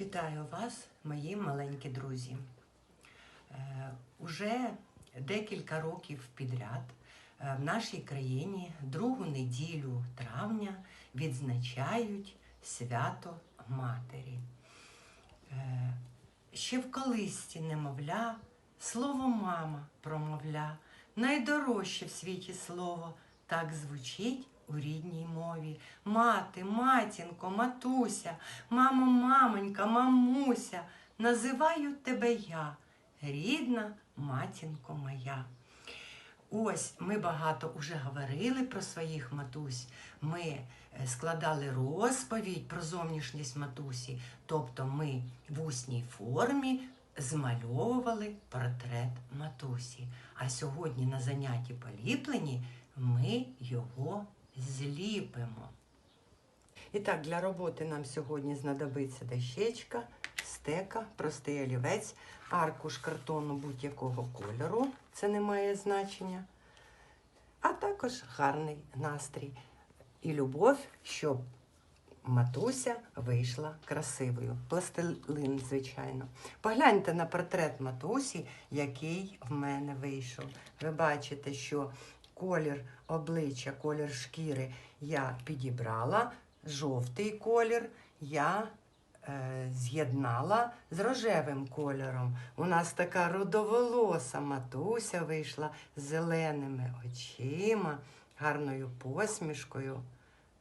Вітаю вас, мої маленькі друзі. Е, Уже декілька років підряд е, в нашій країні другу неділю травня відзначають свято Матері. Е, Ще в колисці немовля, слово мама промовля, найдорожче в світі слово, так звучить у рідній мові. Мати, матінко, матуся, мамо, мамонька, мамуся, називаю тебе я, рідна матінко моя. Ось ми багато вже говорили про своїх матусь. Ми е, складали розповідь про зовнішність матусі, тобто ми в усній формі змальовували портрет матусі. А сьогодні на занятті поліплені ми його зліпимо. І так, для роботи нам сьогодні знадобиться дощечка, стека, простий олівець, аркуш картону будь-якого кольору, це не має значення, а також гарний настрій і любов, щоб матуся вийшла красивою. Пластилин, звичайно. Погляньте на портрет матусі, який в мене вийшов. Ви бачите, що колір обличчя, колір шкіри я підібрала, жовтий колір я е, з'єднала з рожевим кольором. У нас така рудоволоса матуся вийшла з зеленими очима, гарною посмішкою.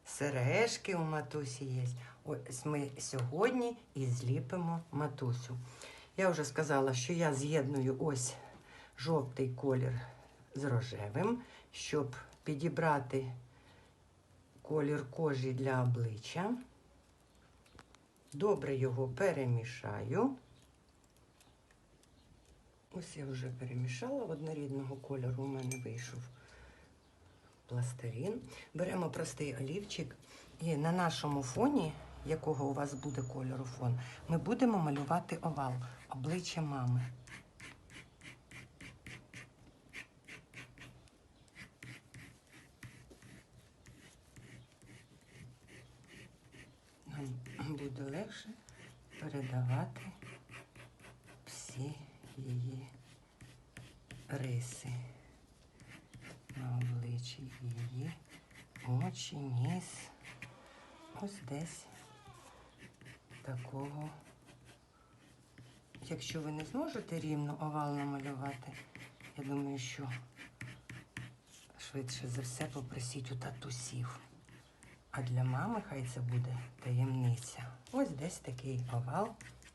Сережки у матусі є. Ось ми сьогодні і зліпимо матусю. Я вже сказала, що я з'єдную ось жовтий колір з рожевим, щоб підібрати колір кожі для обличчя. Добре його перемішаю. Ось я вже перемішала однорідного кольору. У мене вийшов пластирін. Беремо простий олівчик і на нашому фоні, якого у вас буде кольору фон, ми будемо малювати овал, обличчя мами. Нам буде легше передавати всі її риси на обличчі її, очі, ніс. Ось десь такого. Якщо ви не зможете рівно овал намалювати, я думаю, що швидше за все попросіть у татусів. А для мами хай це буде таємниця. Ось десь такий овал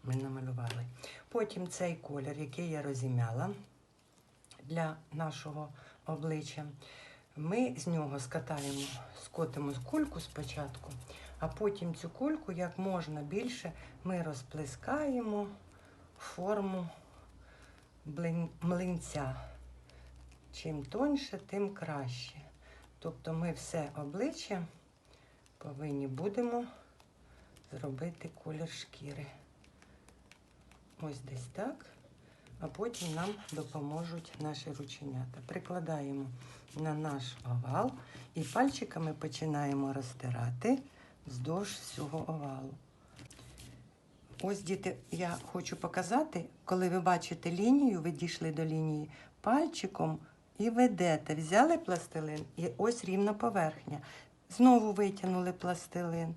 ми намалювали. Потім цей колір, який я розім'яла для нашого обличчя, ми з нього скатаємо, скотимо кульку спочатку, а потім цю кульку як можна більше ми розплескаємо форму млинця. Чим тоньше, тим краще. Тобто ми все обличчя повинні будемо зробити колір шкіри. Ось десь так. А потім нам допоможуть наші рученята. Прикладаємо на наш овал і пальчиками починаємо розтирати вздовж всього овалу. Ось, діти, я хочу показати, коли ви бачите лінію, ви дійшли до лінії пальчиком і ведете. Взяли пластилин і ось рівна поверхня. Знову витягнули пластилин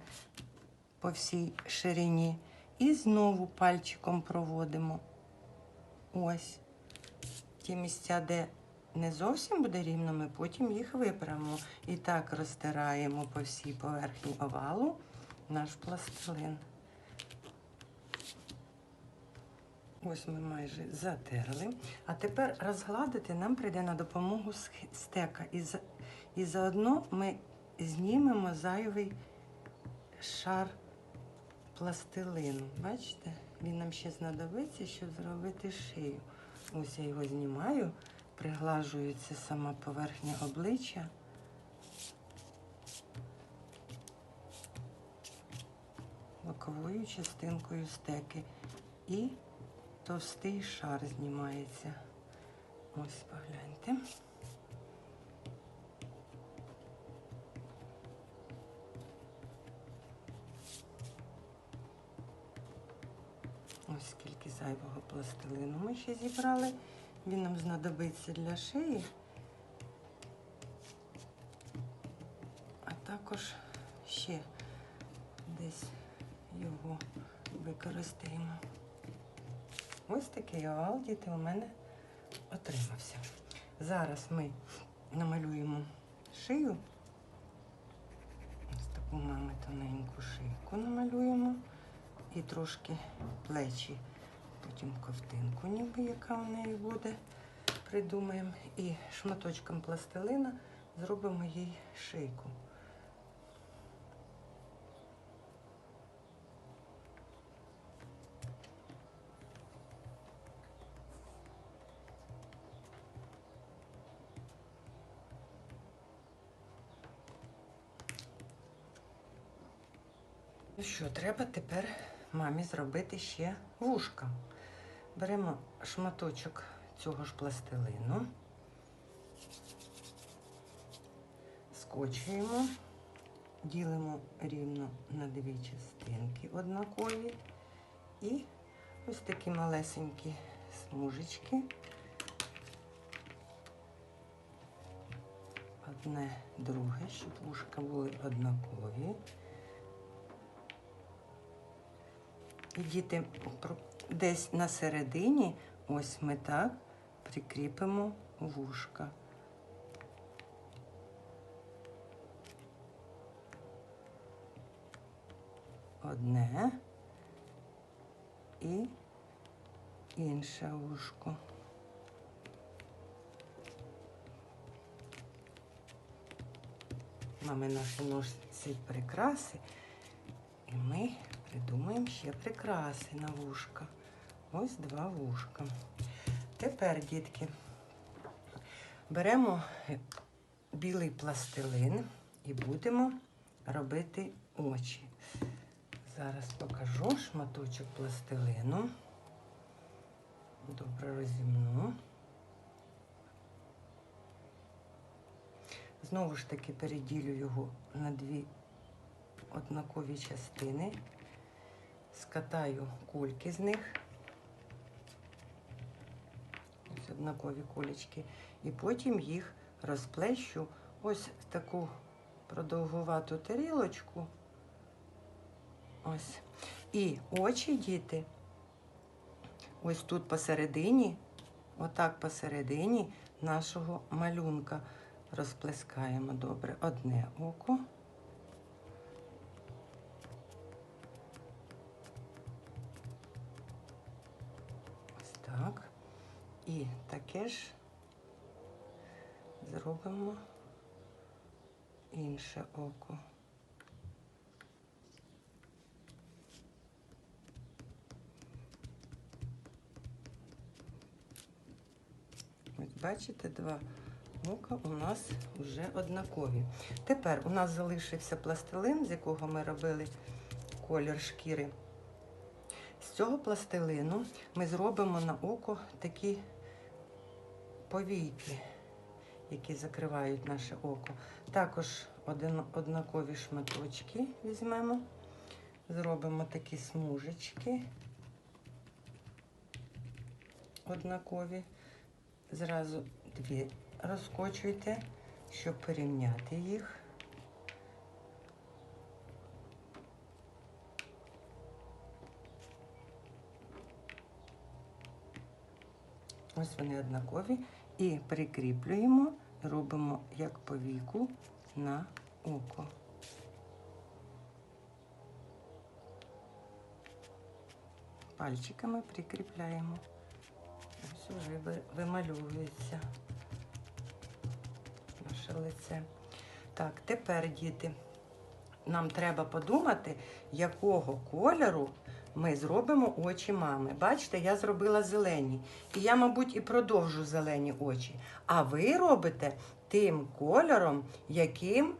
по всій ширині. І знову пальчиком проводимо. Ось. Ті місця, де не зовсім буде рівно, ми потім їх виправимо. І так розтираємо по всій поверхні овалу наш пластилин. Ось ми майже затерли. А тепер розгладити нам прийде на допомогу стека. І, за, і заодно ми знімемо зайвий шар пластилину. Бачите? Він нам ще знадобиться, щоб зробити шию. Ось я його знімаю, приглажується сама поверхня обличчя. Боковою частинкою стеки. І товстий шар знімається. Ось погляньте. Ось скільки зайвого пластилину ми ще зібрали. Він нам знадобиться для шиї. А також ще десь його використаємо. Ось такий овал, діти, у мене отримався. Зараз ми намалюємо шию. Ось таку мами тоненьку шийку намалюємо. І трошки плечі, потім ковтинку, ніби яка в неї буде. Придумаємо. І шматочком пластилина зробимо їй шийку. Ну що, треба тепер мамі зробити ще вушка. Беремо шматочок цього ж пластилину, скочуємо, ділимо рівно на дві частинки однакові і ось такі малесенькі смужечки. Одне друге, щоб вушка були однакові. Діти десь на середині, ось ми так прикріпимо вушка. Одне і інше вушко. Мами наші носять прикраси, і ми придумаємо ще прикраси на вушка. Ось два вушка. Тепер, дітки, беремо білий пластилин і будемо робити очі. Зараз покажу шматочок пластилину. Добре розімну. Знову ж таки переділю його на дві однакові частини, скатаю кульки з них, ось однакові кулечки, і потім їх розплещу ось в таку продовгувату тарілочку. Ось. І очі діти, ось тут посередині, отак посередині нашого малюнка розплескаємо добре одне око. І таке ж зробимо інше око. Ось бачите, два ока у нас вже однакові. Тепер у нас залишився пластилин, з якого ми робили колір шкіри. З цього пластилину ми зробимо на око такі повійки, які закривають наше око. Також один, однакові шматочки візьмемо, зробимо такі смужечки однакові. Зразу дві розкочуйте, щоб порівняти їх. Ось вони однакові. І прикріплюємо, робимо як повіку на око. Пальчиками прикріпляємо. Ось вже ви- вимальовується наше лице. Так, тепер, діти, нам треба подумати, якого кольору ми зробимо очі мами. Бачите, я зробила зелені. І я, мабуть, і продовжу зелені очі. А ви робите тим кольором, яким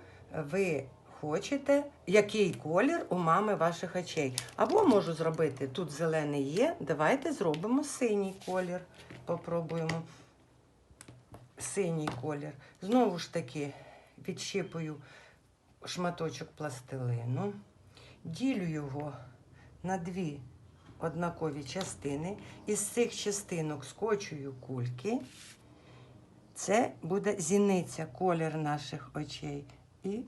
ви хочете, який колір у мами ваших очей. Або можу зробити тут зелений є. Давайте зробимо синій колір. Попробуємо синій колір. Знову ж таки відщипую шматочок пластилину, ділю його на дві однакові частини. Із цих частинок скочую кульки. Це буде зіниця, колір наших очей. І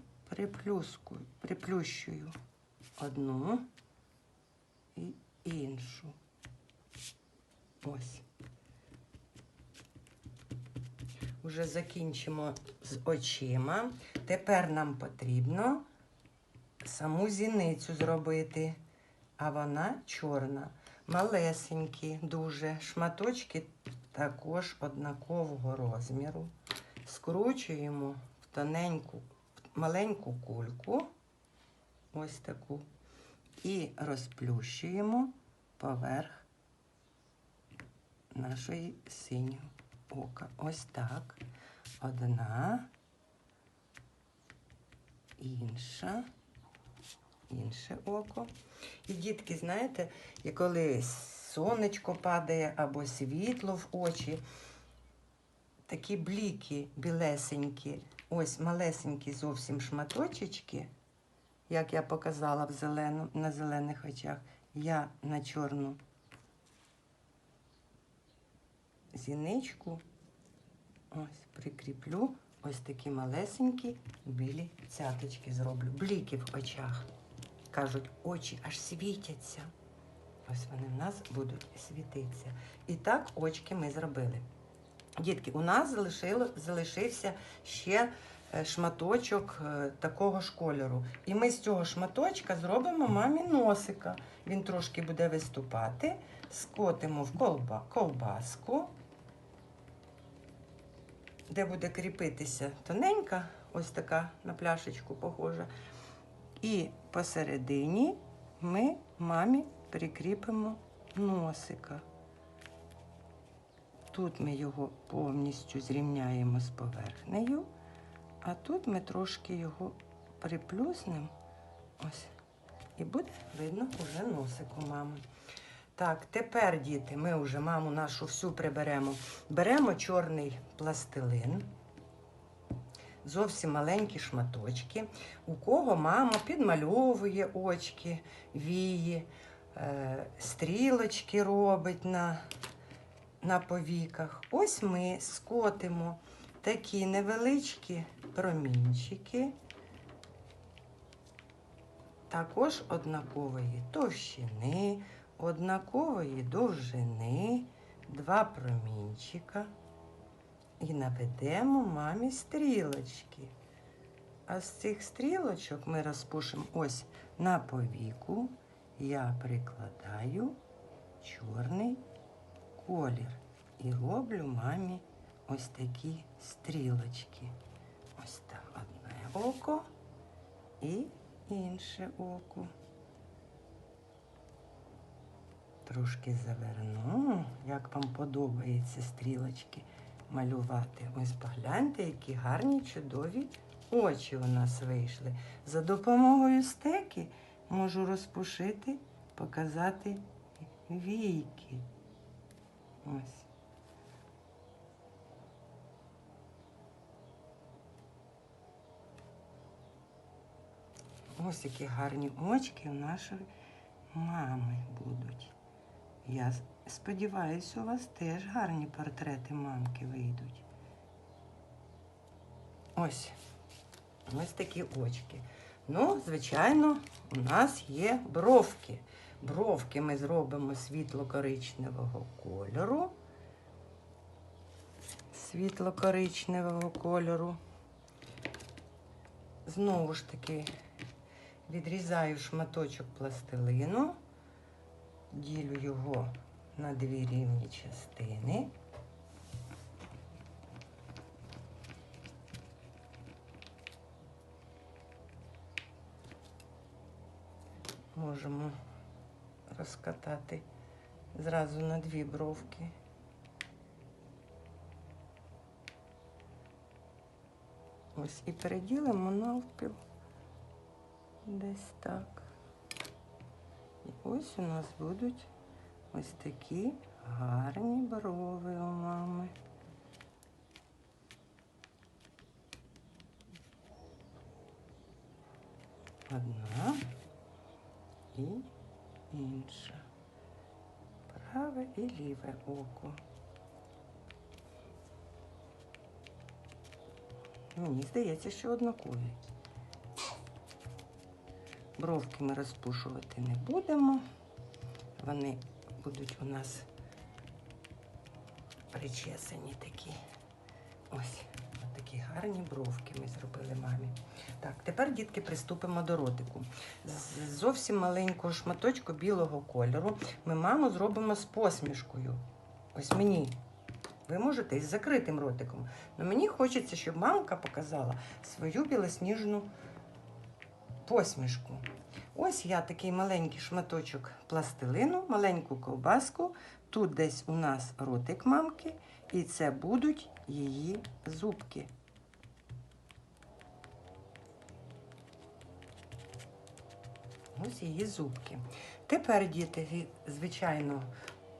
приплющую одну і іншу. Ось. Уже закінчимо з очима. Тепер нам потрібно саму зіницю зробити, а вона чорна. Малесенькі, дуже шматочки також однакового розміру. Скручуємо в тоненьку, в маленьку кульку, ось таку, і розплющуємо поверх нашої синього ока. Ось так. Одна, інша, інше око. І дітки, знаєте, і коли сонечко падає або світло в очі, такі бліки білесенькі, ось малесенькі зовсім шматочечки, як я показала в зелену, на зелених очах, я на чорну зіничку ось прикріплю ось такі малесенькі білі цяточки зроблю. Бліки в очах. Кажуть, очі аж світяться. Ось вони в нас будуть світитися. І так очки ми зробили. Дітки, у нас залишило, залишився ще е, шматочок е, такого ж кольору. І ми з цього шматочка зробимо мамі носика. Він трошки буде виступати, скотимо в колба, ковбаску, де буде кріпитися тоненька, ось така на пляшечку похожа. І посередині ми мамі прикріпимо носика. Тут ми його повністю зрівняємо з поверхнею, а тут ми трошки його приплюснемо. Ось. І буде видно уже носик у мами. Так, тепер, діти, ми вже маму нашу всю приберемо. Беремо чорний пластилин, зовсім маленькі шматочки. У кого мама підмальовує очки, вії, е, стрілочки робить на на повіках. Ось ми скотимо такі невеличкі промінчики, також однакової товщини, однакової довжини, два промінчика. І наведемо мамі стрілочки. А з цих стрілочок ми розпушимо ось на повіку. Я прикладаю чорний колір і роблю мамі ось такі стрілочки. Ось так одне око і інше око. Трошки заверну, як вам подобається стрілочки малювати. Ось погляньте, які гарні, чудові очі у нас вийшли. За допомогою стеки можу розпушити, показати війки. Ось. Ось які гарні очки у нашої мами будуть. Я сподіваюся, у вас теж гарні портрети мамки вийдуть. Ось. Ось такі очки. Ну, звичайно, у нас є бровки. Бровки ми зробимо світло-коричневого кольору. Світло-коричневого кольору. Знову ж таки відрізаю шматочок пластилину, ділю його на дві рівні частини. Можемо розкатати зразу на дві бровки. Ось і переділимо навпіл десь так. І ось у нас будуть ось такі гарні брови у мами. Одна і інша. праве і ліве око. Мені здається, що однакові. Бровки ми розпушувати не будемо. Вони будуть у нас причесані такі. Ось ось такі гарні бровки ми зробили мамі. Так, тепер, дітки, приступимо до ротику. З зовсім маленького шматочку білого кольору ми маму зробимо з посмішкою. Ось мені. Ви можете із закритим ротиком. Але мені хочеться, щоб мамка показала свою білосніжну посмішку. Ось я такий маленький шматочок пластилину, маленьку ковбаску. Тут десь у нас ротик мамки, і це будуть її зубки. Ось її зубки. Тепер, діти, звичайно,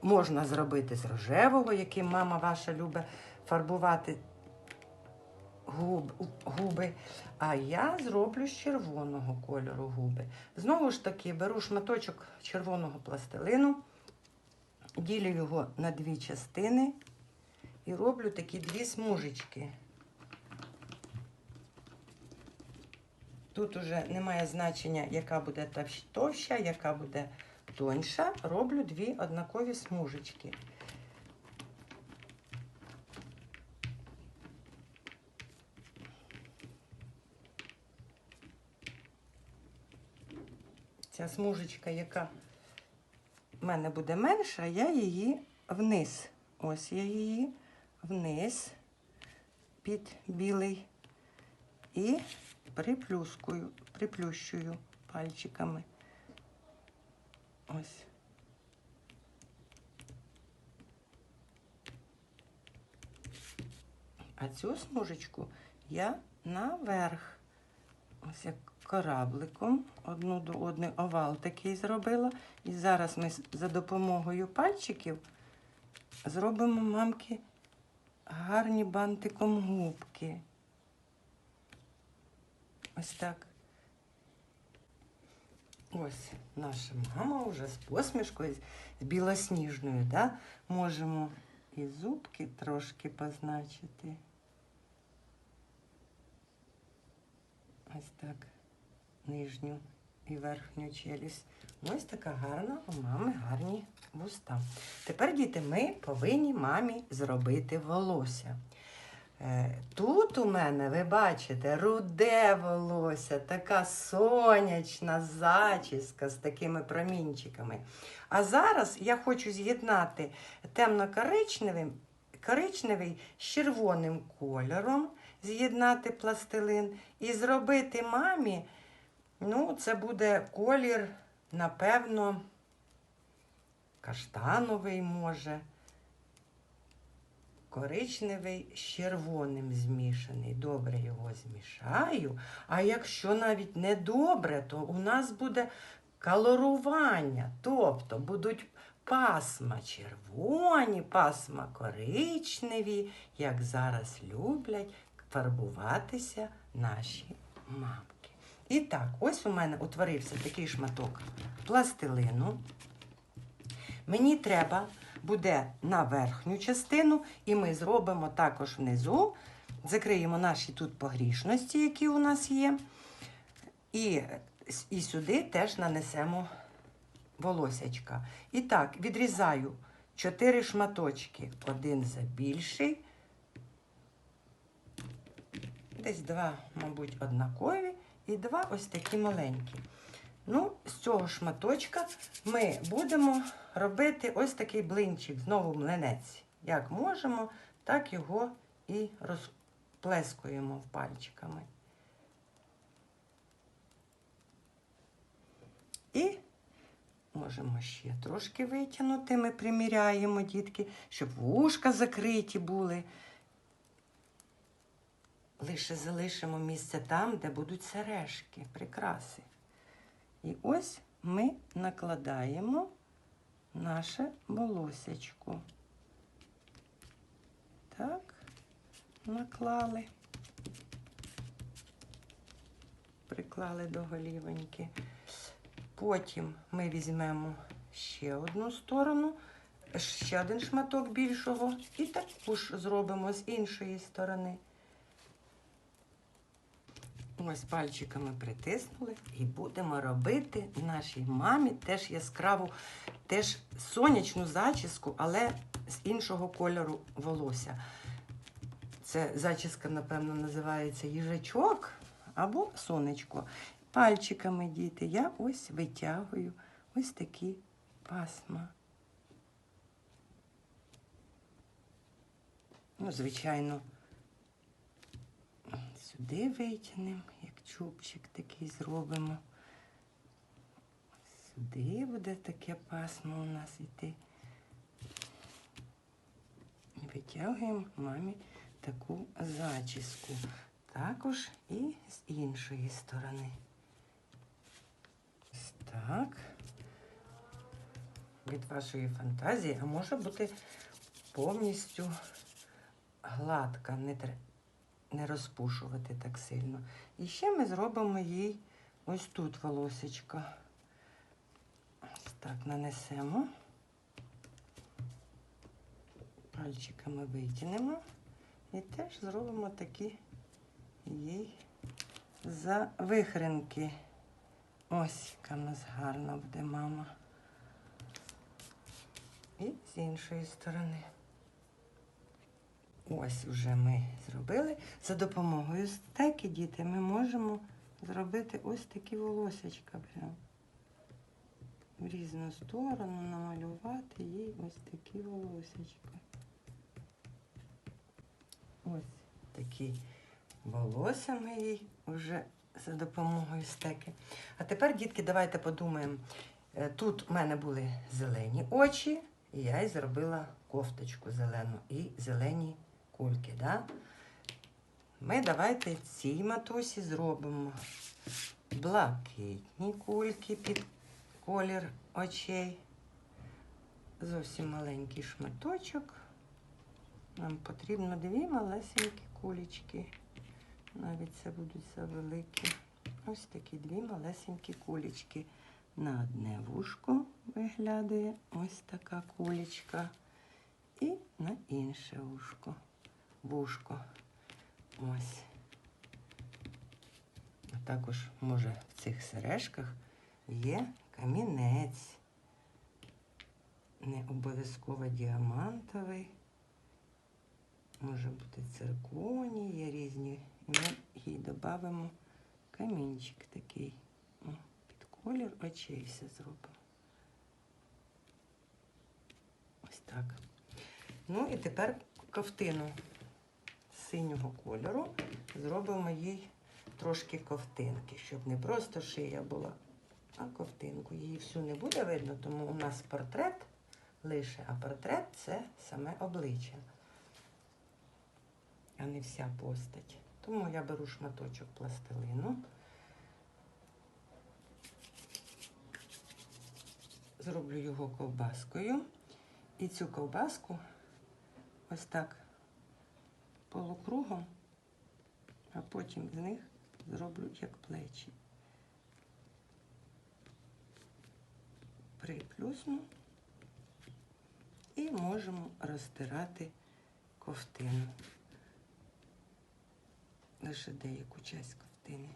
можна зробити з рожевого, яким мама ваша любить фарбувати губи. А я зроблю з червоного кольору губи. Знову ж таки, беру шматочок червоного пластилину, ділю його на дві частини і роблю такі дві смужечки. Тут уже немає значення, яка буде товща, яка буде тоньша. Роблю дві однакові смужечки. Ця смужечка, яка в мене буде менша, я її вниз. Ось я її вниз під білий і приплюскую, приплющую пальчиками. Ось. А цю смужечку я наверх. Ось як корабликом одну до одної овал такий зробила. І зараз ми за допомогою пальчиків зробимо мамки гарні бантиком губки. Ось так. Ось наша мама вже з посмішкою, з білосніжною, да? можемо і зубки трошки позначити. Ось так. Нижню і верхню челюсть. Ось така гарна у мами гарні вуста. Тепер, діти, ми повинні мамі зробити волосся. Е, Тут у мене, ви бачите, руде волосся, така сонячна зачіска з такими промінчиками. А зараз я хочу з'єднати темно-коричневий коричневий з червоним кольором, з'єднати пластилин і зробити мамі, ну, це буде колір, напевно, каштановий може коричневий з червоним змішаний. Добре його змішаю. А якщо навіть не добре, то у нас буде колорування. Тобто будуть пасма червоні, пасма коричневі, як зараз люблять фарбуватися наші мамки. І так, ось у мене утворився такий шматок пластилину. Мені треба буде на верхню частину, і ми зробимо також внизу, закриємо наші тут погрішності, які у нас є. І, і сюди теж нанесемо волосячка. І так, відрізаю 4 шматочки. Один забільший. Десь два, мабуть, однакові, і два ось такі маленькі. Ну, з цього шматочка ми будемо робити ось такий блинчик, знову млинець. Як можемо, так його і розплескуємо пальчиками. І можемо ще трошки витягнути. Ми приміряємо, дітки, щоб вушка закриті були. Лише залишимо місце там, де будуть сережки, прикраси. І ось ми накладаємо наше волосечко. Так, наклали, приклали до голівоньки. Потім ми візьмемо ще одну сторону, ще один шматок більшого і також зробимо з іншої сторони. Ось пальчиками притиснули і будемо робити нашій мамі теж яскраву, теж сонячну зачіску, але з іншого кольору волосся. Це зачіска, напевно, називається їжачок або сонечко. Пальчиками, діти, я ось витягую ось такі пасма. Ну, звичайно, сюди витягнемо, як чубчик такий зробимо. Сюди буде таке пасмо у нас йти. Витягуємо мамі таку зачіску. Також і з іншої сторони. Ось так. Від вашої фантазії, а може бути повністю гладка, не, тр- не розпушувати так сильно. І ще ми зробимо їй ось тут волосечко. Ось так нанесемо. Пальчиками витягнемо. І теж зробимо такі їй завихринки. Ось яка в нас гарна буде мама. І з іншої сторони. Ось вже ми зробили. За допомогою стеки, діти, ми можемо зробити ось такі волосечка прям. В різну сторону намалювати їй ось такі волосечка. Ось такі волосся ми їй вже за допомогою стеки. А тепер, дітки, давайте подумаємо. Е, Тут в мене були зелені очі, і я й зробила кофточку зелену і зелені кульки. Да? Ми давайте цій матусі зробимо блакитні кульки під колір очей. Зовсім маленький шматочок. Нам потрібно дві малесенькі кулечки. Навіть це будуть завеликі. Ось такі дві малесенькі кулечки. На одне вушко виглядає ось така кулечка. І на інше вушко. Вушко. Ось. А також, може, в цих сережках є камінець. Не обов'язково діамантовий. Може бути цирконі, є різні. І ми їй додамо камінчик такий. О, під колір очей все зробимо. Ось так. Ну і тепер ковтину синього кольору. Зробимо їй трошки ковтинки, щоб не просто шия була, а ковтинку. Її всю не буде видно, тому у нас портрет лише, а портрет це саме обличчя а не вся постать. Тому я беру шматочок пластилину, зроблю його ковбаскою. І цю ковбаску ось так полукругом, а потім з них зроблю як плечі. Приплюсну і можемо розтирати ковтину лише деяку часть ковтини.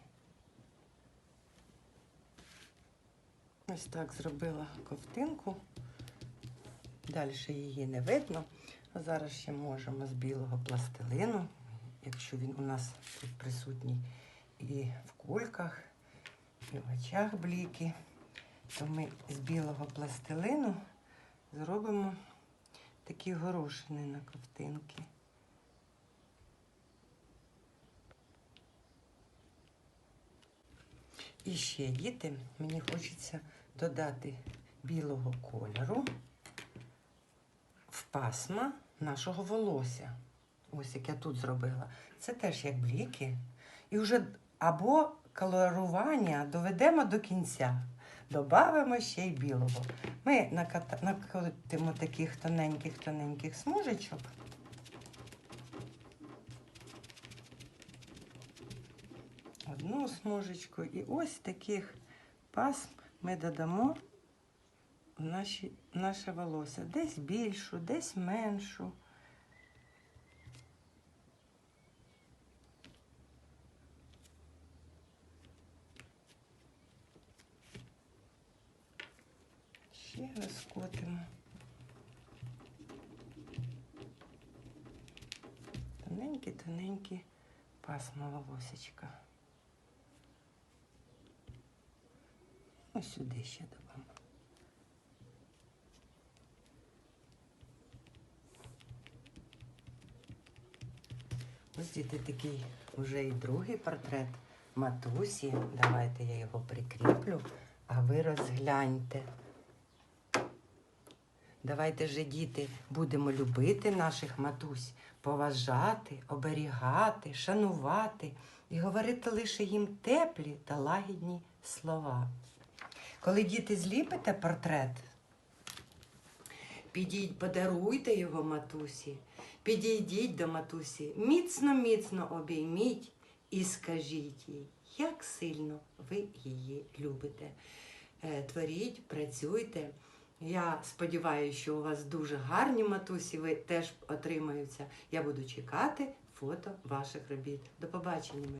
Ось так зробила ковтинку. Далі її не видно. Зараз ще можемо з білого пластилину, якщо він у нас тут присутній і в кульках, і в очах бліки, то ми з білого пластилину зробимо такі горошини на ковтинки. І ще, діти, мені хочеться додати білого кольору пасма нашого волосся. Ось як я тут зробила. Це теж як бліки. І вже або колорування доведемо до кінця. Добавимо ще й білого. Ми накрутимо таких тоненьких-тоненьких смужечок. одну смужечку. І ось таких пасм ми додамо наші, наше волосся. Десь більшу, десь меншу. Ще розкотимо. Тоненькі-тоненькі пасма волосечка. Ось сюди ще додамо. Ось діти такий вже і другий портрет матусі. Давайте я його прикріплю, а ви розгляньте. Давайте же, діти, будемо любити наших матусь, поважати, оберігати, шанувати і говорити лише їм теплі та лагідні слова. Коли діти зліпите портрет, підіть, подаруйте його матусі, підійдіть до матусі, міцно-міцно обійміть і скажіть їй, як сильно ви її любите. Е, Творіть, працюйте. Я сподіваюся, що у вас дуже гарні матусі, ви теж отримаються. Я буду чекати фото ваших робіт. До побачення.